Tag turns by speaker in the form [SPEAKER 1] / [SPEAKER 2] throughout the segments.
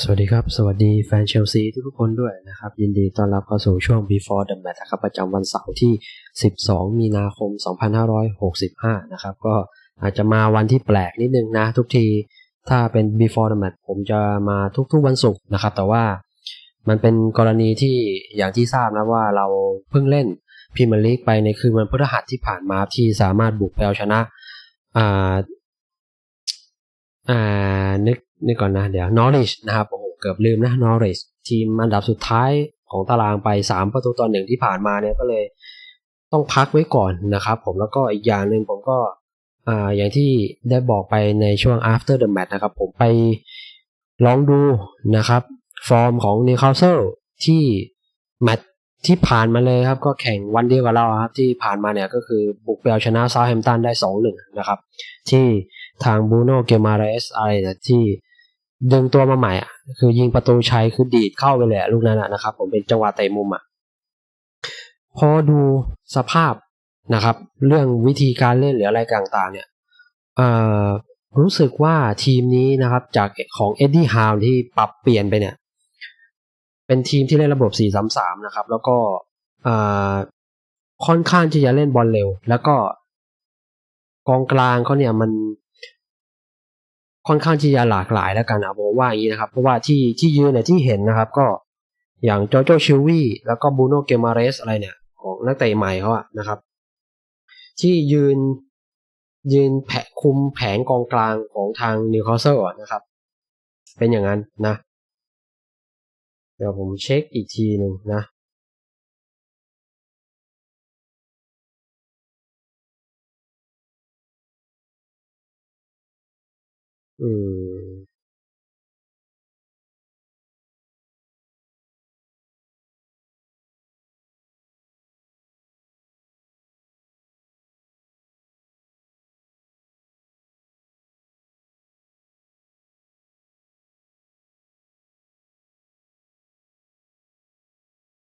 [SPEAKER 1] สวัสดีครับ สวัสดีแฟนเชลซีทุกคนด้วยนะครับ ยินดีต้อนรับเข้าสู่ช่วง Before the Match นะครับประจำวันเสาร์ที่ 12 มีนาคม 2565 นะครับ ก็อาจจะมาวันที่แปลกนิดนึงนะ ทุกทีถ้าเป็น Before the Match ผมจะมาทุกๆวันศุกร์นะครับ แต่ว่ามันเป็นกรณีที่อย่างที่ทราบนะว่าเราเพิ่งเล่นพรีเมียร์ลีกไปในคืนวันพฤหัสที่ผ่านมาที่สามารถบุกไปเอาชนะอ่าอ่านึก นึกก่อนนะเดี๋ยวนอริชนะครับโอ้โหเกือบลืมนะนอริชทีมอันดับสุดท้ายของตารางไป 3 ประตูต่อหนึ่งที่ผ่านมาเนี่ยก็เลยต้องพักไว้ก่อนนะครับ ผมแล้วก็อีกอย่างหนึ่งผมก็อ่าอย่างที่ได้บอกไปในช่วง after the match นะครับ ผมไปลองดูนะครับ ฟอร์มของนิวคาสเซิลที่แมตช์ที่ผ่านมาเลยครับ ก็แข่งวันเดียวกับเราครับที่ผ่านมาเนี่ยก็คือบุกไปเอาชนะซาแฮมตันได้ 2-1 นะครับ ที่ทางบูโนเกมาเรสอะไรที่ ดึงตัวมาใหม่อะคือยิงประตูชัยคือดีดเข้าไปเลยลูกนั้นนะครับ ผมเป็นจังหวะเตะมุมอะพอดูสภาพนะครับ เรื่องวิธีการเล่นหรืออะไรต่างๆเนี่ยรู้สึกว่าทีมนี้นะครับจากของเอ็ดดี้ฮาวที่ปรับเปลี่ยนไปเนี่ย เป็นทีมที่เล่นระบบ 4-3-3 นะครับ แล้วก็ค่อนข้างที่จะเล่นบอลเร็ว แล้วก็กองกลางเขาเนี่ยมัน ค่อนข้างที่จะหลากหลายแล้วกันนะผมว่าอย่างนี้นะครับ เพราะว่าที่ที่ยืนเนี่ยที่เห็นนะครับ ก็อย่างโจโจชิวี่แล้วก็บูโนเกมาเรสอะไรเนี่ย ของนักเตะใหม่เขาอะนะครับ ที่ยืนยืนแผคุมแผงกองกลางของทางนิวคาสเซิลนะครับ เป็นอย่างนั้นนะ เดี๋ยวผมเช็คอีกทีหนึ่งนะ อืม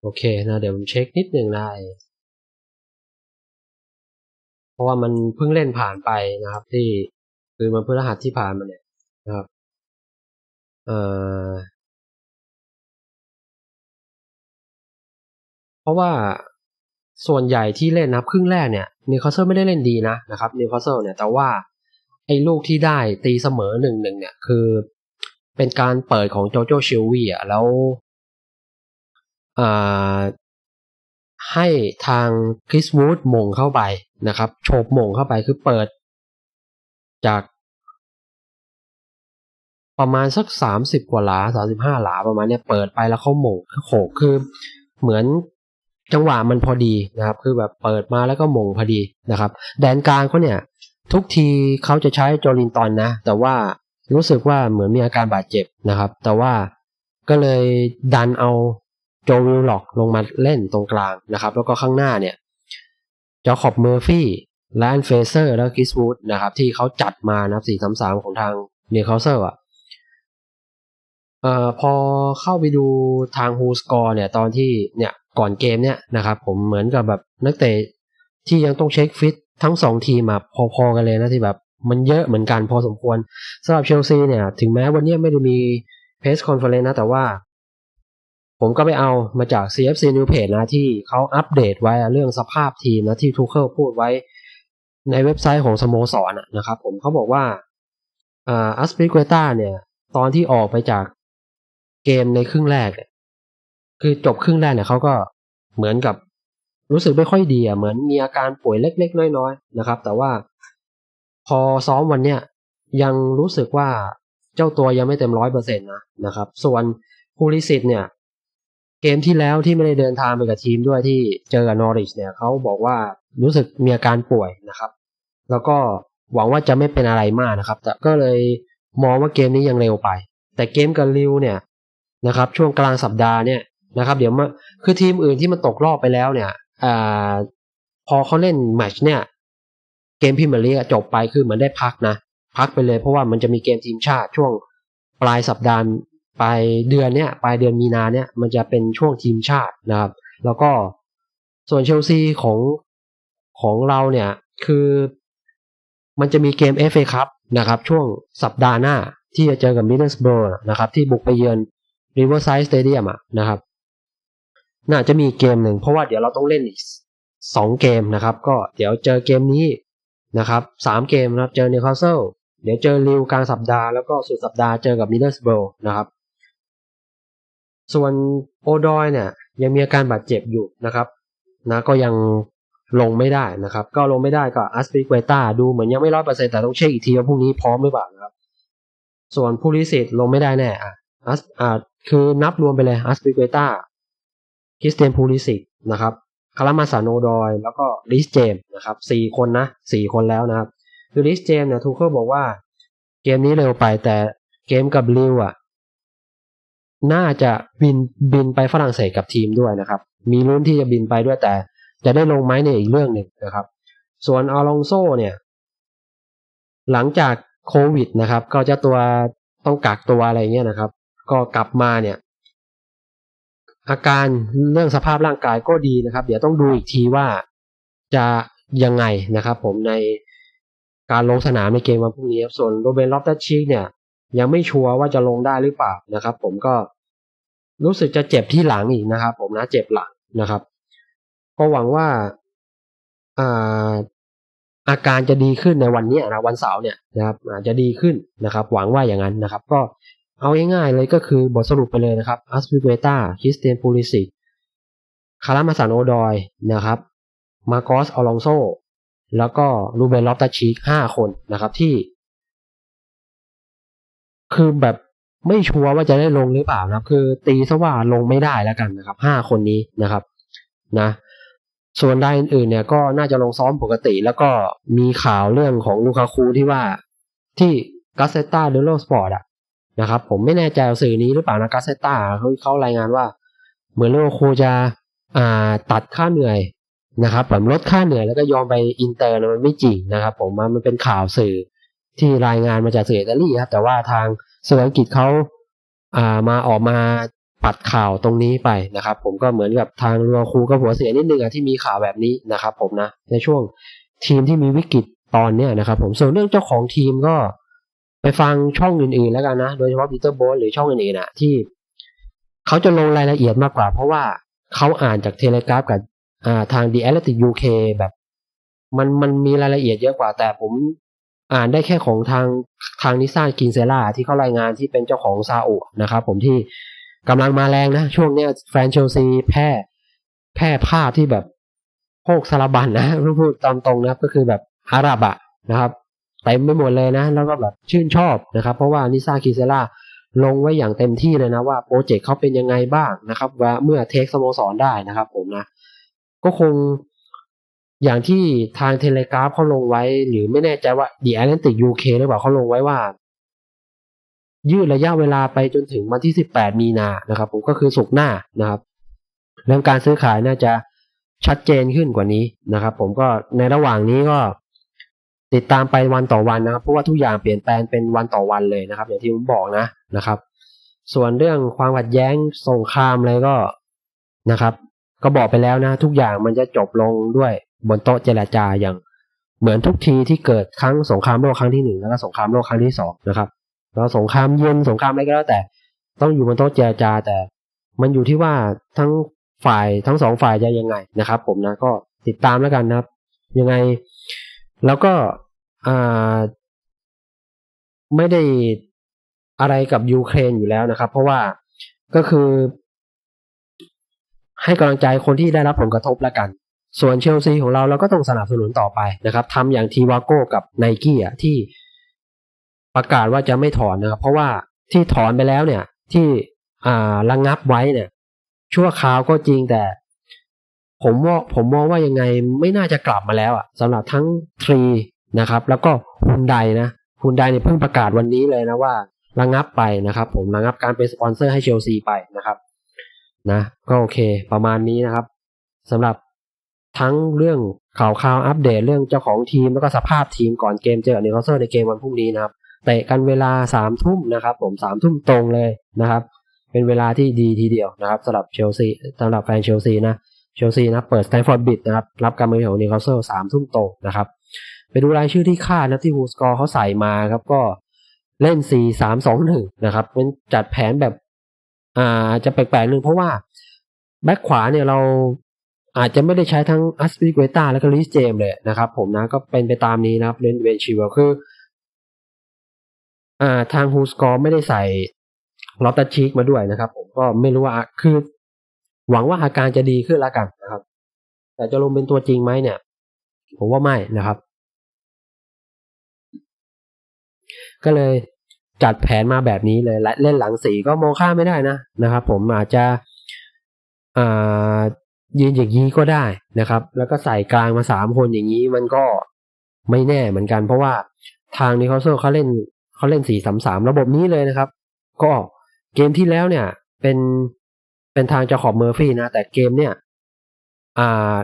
[SPEAKER 1] โอเคนะเดี๋ยวผมเช็คนิดหนึ่งได้เพราะว่ามันเพิ่งเล่นผ่านไปนะครับที่ คือมันพฤหัสที่ผ่านมาเนี่ยนะครับเอ่อเพราะว่าส่วนใหญ่ที่เล่นนะครึ่งแรกเนี่ยนิวคาสเซิลไม่ได้เล่นดีนะนะครับนิวคาสเซิลเนี่ยแต่ว่าไอ้ลูกที่ได้ตีเสมอหนึ่งหนึ่งเนี่ยคือ เป็นการเปิดของโจโจชิลวีอะแล้วให้ทางคริสวูดมงเข้าไปนะครับโฉบมงเข้าไปคือเปิด จาก ประมาณสักสามสิบกว่าหลาสาสิบห้าหลาประมาณเนี้ยเปิดไปแล้วเขาหมงโขกคือเหมือนจังหวะมันพอดีนะครับ คือแบบเปิดมาแล้วก็มงพอดีนะครับ แดนกลางเขาเนี่ย ทุกทีเขาจะใช้โจลินตันนะ แต่ว่ารู้สึกว่าเหมือนมีอาการบาดเจ็บนะครับ แต่ว่าก็เลยดันเอาโจวิลล็อกลงมาเล่นตรงกลางนะครับ แล้วก็ข้างหน้าเนี่ยจอขอบเมอร์ฟี่ แลนเฟเซอร์แล้วกิสวูดนะครับ ที่เขาจัดมานะสี่สามสามของทางเนคาเซอร์อะเอ่อพอเข้าไปดูทางฮูสกอร์เนี่ยตอนที่เนี่ยก่อนเกมเนี่ยนะครับผมเหมือนกับแบบนักเตะที่ยังต้องเช็คฟิตทั้งสองทีมมาพอๆกันเลยนะที่แบบมันเยอะเหมือนกันพอสมควรสำหรับเชลซีเนี่ย ถึงแม้วันนี้ไม่ได้มีเพสคอนเฟอเรนซ์นะ แต่ว่า ผมก็ไปเอามาจาก CFC New Page นะ ที่เขาอัปเดตไว้เรื่องสภาพทีมนะ ที่ทูเคิลพูดไว้ ในเว็บไซต์ของสโมสรนนะครับผมเขาบอกว่าอัสปิเกต้าเนี่ย ตอนที่ออกไปจากเกมในครึ่งแรก คือจบครึ่งแรกเนี่ยเขาก็เหมือนกับรู้สึกไม่ค่อยดีอะเหมือนมีอาการป่วยเล็ก ๆ น้อยๆนะครับ แต่ว่าพอซ้อมวันเนี้ยยังรู้สึกว่าเจ้าตัวยังไม่เต็มร้อยเปอร์เซ็นต์นะนะครับ ส่วนพูลิสิตเนี่ย เกมที่แล้วที่ไม่ได้เดินทางไปกับทีมด้วยที่เจอกับนอริชเนี่ยเขาบอกว่ารู้สึกมีอาการป่วยนะครับ แล้วก็หวังว่าจะไม่เป็นอะไรมากนะครับ แต่ก็เลยมองว่าเกมนี้ยังเร็วไป แต่เกมกับลิวเนี่ยนะครับช่วงกลางสัปดาห์เนี่ยนะครับเดี๋ยวมาคือทีมอื่นที่มันตกรอบไปแล้วเนี่ยอ่าพอเขาเล่นแมชเนี่ยเกมพิมพ์ลีกจบไปคือเหมือนได้พักนะ พักไปเลยเพราะว่ามันจะมีเกมทีมชาติช่วงปลายสัปดาห์ปลายเดือนเนี้ยปลายเดือนมีนาเนี้ยมันจะเป็นช่วงทีมชาตินะครับ แล้วก็ส่วนเชลซีของของเราเนี่ยคือ มันจะมีเกม FA ครับนะครับช่วงสัปดาห์หน้าที่จะเจอกับมิดเดิลสโบร์นะครับที่บุกไปเยือน Riverside Stadium อะนะครับ น่าจะมีเกมหนึ่งเพราะว่าเดี๋ยวเราต้องเล่นอีกสองเกมนะครับ ก็เดี๋ยวเจอเกมนี้นะครับสามเกมนะครับเจอเนวคาสเซิลเดี๋ยวเจอลิวกลางสัปดาห์แล้วก็สุดสัปดาห์เจอกับมิดเดิลสโบร์นะครับส่วนโอดอยเนี่ยยังมีอาการบาดเจ็บอยู่นะครับนะก็ยัง ลงไม่ได้นะครับ ก็ลงไม่ได้ก็อัสปิเกตาดูเหมือนยังไม่ร้อยเปอร์เซ็นแต่ต้องเช็คอีกทีว่าพรุ่งนี้พร้อมหรือเปล่านะครับ ส่วนผู้ลิสิตลงไม่ได้แน่อะอัสอ่าคือนับรวมไปเลยอัสปิเกตาคริสเตียนพูลิสิตนะครับคารามาซาโนดอย แล้วก็ลิสเจมนะครับสี่คนนะสี่คนแล้วนะครับคือลิสเจมเนี่ยทูเคิลบอกว่า เกมนี้เร็วไปแต่เกมกับลิวอะน่าจะบินบินไปฝรั่งเศสกับทีมด้วยนะครับ มีลุ้นที่จะบินไปด้วยแต่ จะได้ลงไหมในอีกเรื่องหนึ่งนะครับ ส่วนอาลองโซเนี่ย หลังจากโควิดนะครับ ก็จะตัวต้องกักตัวอะไรเงี้ยนะครับ ก็กลับมาเนี่ย อาการเรื่องสภาพร่างกายก็ดีนะครับ เดี๋ยวต้องดูอีกทีว่าจะยังไงนะครับผมในการลงสนามในเกมวันพรุ่งนี้ส่วนโรเบนลอฟตัชิกเนี่ย ยังไม่ชัวร์ว่าจะลงได้หรือเปล่านะครับ ผมก็รู้สึกจะเจ็บที่หลังอีกนะครับ ผมนะเจ็บหลังนะครับ ก็หวังว่าอาอาการจะดีขึ้นในวันนี้นะวันเสาร์เนี่ยนะครับอาจจะดีขึ้นนะครับ หวังว่าอย่างนั้นนะครับ ก็เอาง่ายๆเลยก็คือบทสรุปไปเลยนะครับอัสปิเวตาคริสเตียนปูลิสิกคารามาซานโอดอยนะครับมาโกสอลองโซแล้วก็รูเบนลอฟตาชีกห้าคนนะครับที่ คือแบบไม่ชัวร์ว่าจะได้ลงหรือเปล่านะครับ คือตีซะว่าลงไม่ได้แล้วกันนะครับห้าคนนี้นะครับ นะ ส่วนรายอื่นๆเนี่ยก็น่าจะลงซ้อมปกติ แล้วก็มีข่าวเรื่องของลูคาคูที่ว่าที่กาเซต้าเดโลสปอร์ตอะนะครับผมไม่แน่ใจสื่อนี้หรือเปล่านะกาเซต้าเขาเขารายงานว่า เหมือนลูคาคูจะอ่าตัดค่าเหนื่อยนะครับแบบลดค่าเหนื่อยแล้วก็ยอมไปอินเตอร์มันไม่จริงนะครับ ผมมันเป็นข่าวสื่อที่รายงานมาจากสื่ออิตาลีครับแต่ว่าทางสื่ออังกฤษเขาอ่ามาออกมา ปัดข่าวตรงนี้ไปนะครับ ผมก็เหมือนกับทางรัวคูก็หัวเสียนิดนึงอะที่มีข่าวแบบนี้นะครับ ผมนะในช่วงทีมที่มีวิกฤตตอนเนี้ยนะครับ ผมส่วนเรื่องเจ้าของทีมก็ไปฟังช่องอื่นๆแล้วกันนะ โดยเฉพาะปีเตอร์โบสหรือช่องอื่นๆอะที่เขาจะลงรายละเอียดมากกว่า เพราะว่าเขาอ่านจากเทเลกราฟกับทาง The Athletic UK แบบ มันมันมีรายละเอียดเยอะกว่า แต่ผมอ่านได้แค่ของทางทางนิสซานกินเซล่าที่เขารายงานที่เป็นเจ้าของซาอุนะครับผมที่ กำลังมาแรงนะ ช่วงเนี้ยแฟนเชลซีแพ้แพ้ภาพที่แบบโพกสารบันนะพูดตามตรงนะ ก็คือแบบอารับะนะครับเต็มไปหมดเลยนะ แล้วก็แบบชื่นชอบนะครับ เพราะว่านิซาคิเซล่าลงไว้อย่างเต็มที่เลยนะว่าโปรเจกต์เขาเป็นยังไงบ้างนะครับ ว่าเมื่อเทคสโมสรได้นะครับผมนะ ก็คงอย่างที่ทางเทเลกราฟเขาลงไว้ หรือไม่แน่ใจว่าดีแอตแลนติกยูเคหรือเปล่าเขาลงไว้ว่า ยืดระยะเวลาไปจนถึงวันที่ 18 มีนานะครับผมก็คือสุกหน้านะครับเรื่องการซื้อขายน่าจะชัดเจนขึ้นกว่านี้นะครับ ผมก็ในระหว่างนี้ก็ติดตามไปวันต่อวันนะครับเพราะว่าทุกอย่างเปลี่ยนแปลงเป็นวันต่อวันเลยนะครับ อย่างที่ผมบอกนะนะครับ ส่วนเรื่องความขัดแย้งสงครามอะไรก็นะครับ ก็บอกไปแล้วนะ ทุกอย่างมันจะจบลงด้วยบนโต๊ะเจรจาอย่างเหมือนทุกทีที่เกิดครั้งสงครามโลกครั้งที่หนึ่งแล้วก็สงครามโลกครั้งที่สองนะครับ แล้วสงครามเย็นสงครามอะไรก็แล้วแต่ ต้องอยู่บนโต๊ะเจรจาแต่ มันอยู่ที่ว่าทั้งฝ่ายทั้งสองฝ่ายจะยังไงนะครับ ผมนะก็ติดตามแล้วกันนะครับ ยังไง แล้วก็อ่าไม่ได้อะไรกับยูเครนอยู่แล้วนะครับ เพราะว่าก็คือ ให้กำลังใจคนที่ได้รับผลกระทบแล้วกัน ส่วนเชลซีของเราเราก็ต้องสนับสนุนต่อไปนะครับทำอย่างทีวาโก้กับไนกี้อะที่ ประกาศว่าจะไม่ถอนนะครับเพราะว่าที่ถอนไปแล้วเนี่ย ที่อ่าระงงับไว้เนี่ย ชั่วคราวก็จริงแต่ ผมว่าผมมองว่ายังไงไม่น่าจะกลับมาแล้วอะสำหรับทั้งทรีนะครับ แล้วก็ฮุนไดนะฮุนไดเนี่ยเพิ่งประกาศวันนี้เลยนะว่าระงงับไปนะครับ ผมระงงับการเป็นสปอนเซอร์ให้เชลซีไปนะครับนะก็โอเคประมาณนี้นะครับสำหรับทั้งเรื่องข่าวข่าวอัปเดตเรื่องเจ้าของทีมแล้วก็สภาพทีมก่อนเกมเจอเนวคาสเซิลในเกมวันพรุ่งนี้นะครับ เตะกันเวลาสามทุ่มนะครับ ผมสามทุ่มตรงเลยนะครับ เป็นเวลาที่ดีทีเดียวนะครับสำหรับเชลซีสำหรับแฟนเชลซีนะเชลซีนะเปิดสแตนฟอร์ดบิดนะครับรับการมาเยือนของนิวคาสเซิลสามทุ่มตรงนะครับไปดูรายชื่อที่คาดนะที่ฮูสกอร์เขาใส่มาครับก็เล่น 4 3 2 1 นะครับเป็นจัดแผนแบบ อ่าจะแปลกๆหนึ่งเพราะว่า แบ็คขวาเนี่ยเราอาจจะไม่ได้ใช้ทั้งอัสปิเกตาและก็ลิสเจมเลยนะครับผมนะก็เป็นไปตามนี้นะครับเล่นเวนชิวคือ อ่า ทางฮูสกอร์ไม่ได้ใส่ลอตตาชิกมาด้วยนะครับ ผมก็ไม่รู้ว่าคือ หวังว่าอาการจะดีขึ้นแล้วกันนะครับ แต่จะลงเป็นตัวจริงไหมเนี่ย ผมว่าไม่นะครับ ก็เลยจัดแผนมาแบบนี้เลยและเล่นหลังสีก็มองข้ามไม่ได้นะนะครับ ผมอาจจะอ่ายืนอย่างนี้ก็ได้นะครับ แล้วก็ใส่กลางมาสามคนอย่างนี้มันก็ไม่แน่เหมือนกัน เพราะว่าทางนี้เขาเขาเล่น เขาเล่นสี่สามสามระบบนี้เลยนะครับ ก็เกมที่แล้วเนี่ย เป็นเป็นทางจาขอบเมอร์ฟี่นะ แต่เกมเนี่ย อ่า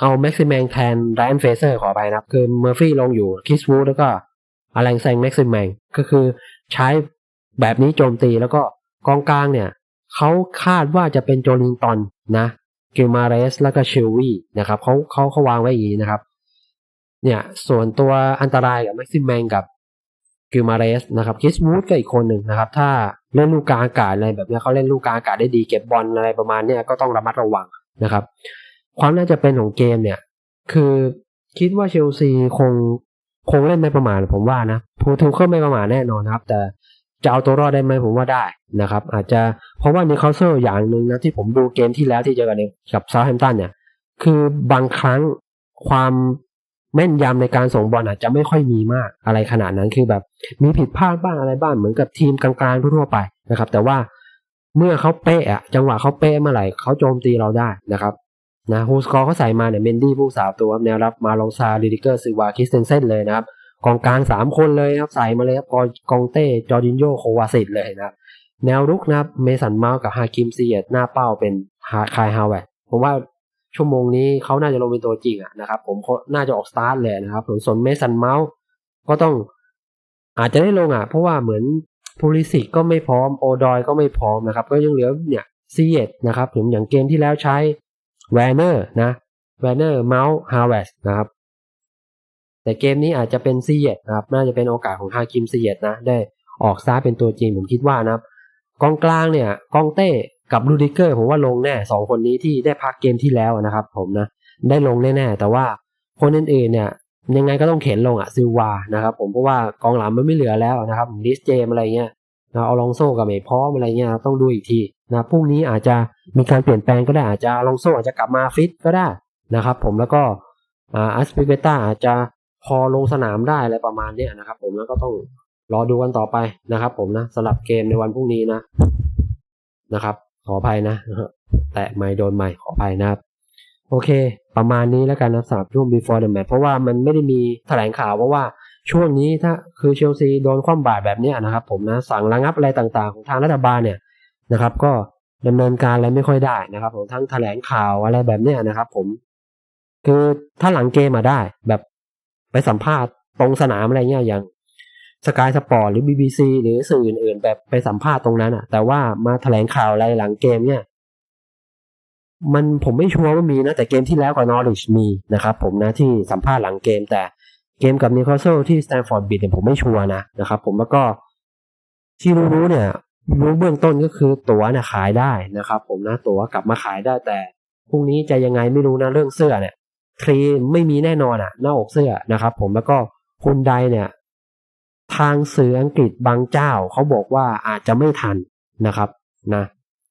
[SPEAKER 1] เอาแม็กซิแมงแทนไรอันเฟเซอร์ขอไปนะครับ คือเมอร์ฟี่ลงอยู่คิสวูดแล้วก็อลังแซงแม็กซิแมงก็คือใช้แบบนี้โจมตีแล้วก็กองกลางเนี่ยเขาคาดว่าจะเป็นโจลิงตันนะกิลมาเรสแล้วก็เชลวี่นะครับเขาเขาเขาวางไว้อย่างนี้นะครับ เนี่ย ส่วนตัวอันตรายกับแม็กซิแมงกับ กิลมาเรสนะครับคิสวูดก็อีกคนหนึ่งนะครับ ถ้าเล่นลูกกลางอากาศอะไรแบบนี้เขาเล่นลูกกลางอากาศได้ดีเก็บบอลอะไรประมาณนี้ก็ต้องระมัดระวังนะครับ ความน่าจะเป็นของเกมเนี่ย คือคิดว่าเชลซีคงคงเล่นไม่ประมาทผมว่านะพูทูเคิลไม่ประมาทแน่นอนนะครับ แต่จะเอาตัวรอดได้ไหมผมว่าได้นะครับ อาจจะเพราะว่านิคาเซลอย่างหนึ่งนะที่ผมดูเกมที่แล้วที่เจอกันกับเซาท์แฮมป์ตันเนี่ย คือบางครั้งความ แม่นยำในการส่งบอลอาจจะไม่ค่อยมีมากอะไรขนาดนั้นคือแบบมีผิดพลาดบ้างอะไรบ้างเหมือนกับทีมกลางๆทั่วไปนะครับ แต่ว่าเมื่อเขาเป๊ะอะจังหวะเขาเป๊ะเมื่อไหร่เขาโจมตีเราได้นะครับนะฮูสกอร์เขาใส่มาเนี่ยเมนดี้ผู้สาวตัวแนวรับมาลองซาลิดิเกอร์ซิวาคิสเซนเซนเลยนะครับกองกลางสามคนเลยครับใส่มาเลยครับกองเต้จอร์ดินโยโควาสิตเลยนะครับแนวรุกนะเมสันเมาส์กับฮาคิมซีเอตหน้าเป้าเป็นฮาคายฮาวเวตผมว่า ชั่วโมงนี้เขาน่าจะลงเป็นตัวจริงอะนะครับ ผมน่าจะออกสตาร์ทเลยนะครับส่วนเมสันเมาส์ก็ต้องอาจจะได้ลงอะ เพราะว่าเหมือนพูลิสิกก็ไม่พร้อมโอดอยก็ไม่พร้อมนะครับ ก็ยังเหลือเนี่ยซีเอตนะครับผมอย่างเกมที่แล้วใช้แวนเนอร์นะแวนเนอร์เมาส์ฮาวเวตนะครับ แต่เกมนี้อาจจะเป็นซีเยตนะครับ น่าจะเป็นโอกาสของฮาคิมซีเยตนะ ได้ออกซ้าเป็นตัวจริงผมคิดว่านะครับกองกลางเนี่ยกองเต้ กับลูดิเกอร์ผมว่าลงแน่สองคนนี้ที่ได้พักเกมที่แล้วนะครับ ผมนะได้ลงแน่ๆแต่ว่าคนอื่นๆเนี่ย ยังไงก็ต้องเข็นลงอะซิลวานะครับ ผมเพราะว่ากองหลังมันไม่เหลือแล้วนะครับดิสเจมอะไรเงี้ยนะเอาลองโซ่กับเมพร้อมอะไรเงี้ยต้องดูอีกทีนะพรุ่งนี้อาจจะมีการเปลี่ยนแปลงก็ได้อาจจะลองโซ่อาจจะกลับมาฟิตก็ได้นะครับ ผมแล้วก็อัสปิเกต้าอาจจะพอลงสนามได้อะไรประมาณนี้นะครับ ผมแล้วก็ต้องรอดูกันต่อไปนะครับ ผมนะสำหรับเกมในวันพรุ่งนี้นะนะครับ ขออภัยนะแตะไม่โดนไม่ขออภัยนะครับ โอเค ประมาณนี้แล้วกันนะสำหรับช่วง before the match เพราะว่ามันไม่ได้มีแถลงข่าวว่าะว่าช่วงนี้ถ้าคือเชลซีโดนคว่ำบาตรแบบนี้นะครับ ผมนะสั่งระงับอะไรต่างๆ ของทางรัฐบาลเนี่ยนะครับ ก็ดำเนินการอะไรไม่ค่อยได้นะครับผมทั้งแถลงข่าวอะไรแบบเนี้ยนะครับ ผม คือถ้าหลังเกมมาได้ แบบไปสัมภาษณ์ตรงสนามอะไรเงี้ยอย่าง สกายสปอร์ตหรือ BBC หรือสื่ออื่นๆ แบบไปสัมภาษณ์ตรงนั้นอะแต่ว่ามาแถลงข่าวอะไรหลังเกมเนี่ยมันผมไม่ชัวร์ว่ามีนะ แต่เกมที่แล้วกับนอริชมีนะครับผมนะที่สัมภาษณ์หลังเกม แต่เกมกับนิโคลเซลที่สแตนฟอร์ดบิดเนี่ยผมไม่ชัวร์นะนะครับผมแล้วก็ที่รู้ๆเนี่ย รู้เบื้องต้นก็คือตั๋วเนี่ยขายได้นะครับผมนะตั๋วกลับมาขายได้แต่พรุ่งนี้จะยังไงไม่รู้นะเรื่องเสื้อเนี่ยครีมไม่มีแน่นอนอะหน้าอกเสื้อนะครับผมแล้วก็คุณใดเนี่ย ทางสื่ออังกฤษบางเจ้าเขาบอกว่าอาจจะไม่ทันนะครับนะ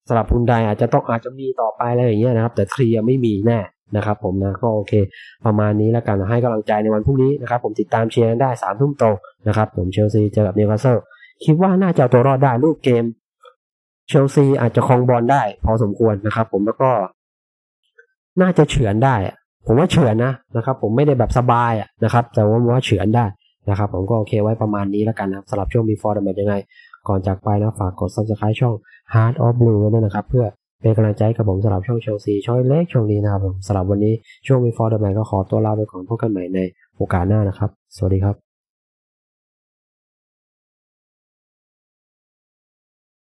[SPEAKER 1] สำหรับคุณใดอาจจะต้องอาจจะมีต่อไปอะไรอย่างเงี้ยนะครับ แต่เคลียไม่มีแน่นะครับ ผมนะก็โอเค ประมาณนี้แล้วกันให้กำลังใจในวันพรุ่งนี้นะครับ ผมติดตามเชียร์ได้สามทุ่มตรงนะครับ ผมเชลซีเจอกับนิวคาสเซิลคิดว่าน่าจะตัวรอดได้รูปเกม เชลซีอาจจะครองบอลได้ พอสมควรนะครับ ผมแล้วก็ น่าจะเฉือนได้ผมว่าเฉือนนะนะครับ ผมไม่ได้แบบสบายนะครับ แต่ว่าว่าเฉือนได้ นะครับ ผมก็โอเคไว้ประมาณนี้แล้วกันนะสำหรับช่วง before the match ยังไง ก่อนจากไปนะฝากกด subscribe ช่อง Heart of Blue ด้วยนะครับ เพื่อเป็นกำลังใจกับผมสำหรับช่องเชลซีช่อยเล็กช่วงนี้นะครับผมสำหรับวันนี้ช่วง before the match ก็ขอตัวลาไปก่อนพบกันใหม่ในโอกาสหน้านะครับ สวัสดีครับ